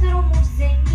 Pedro Murzem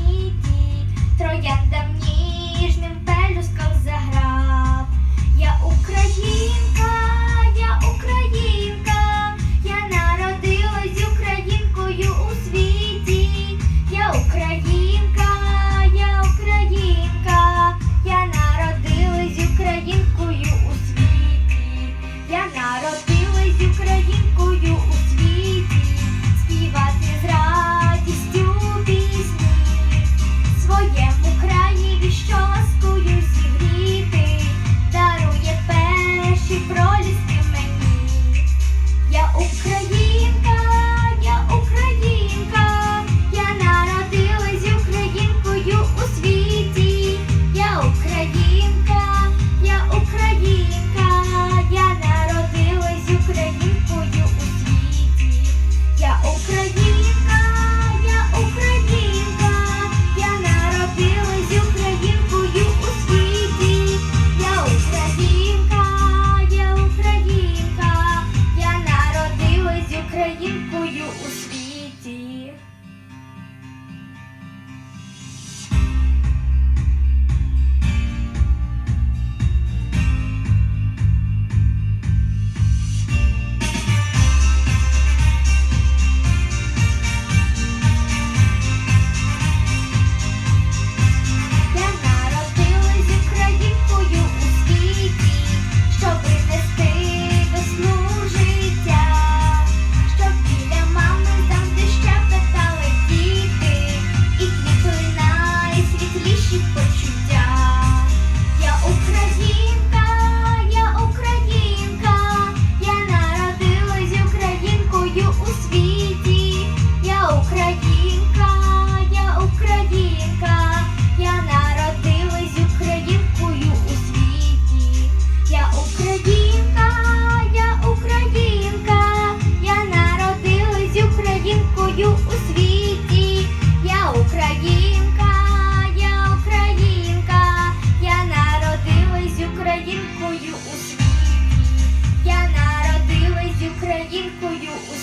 у.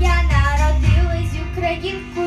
Я народилась українку.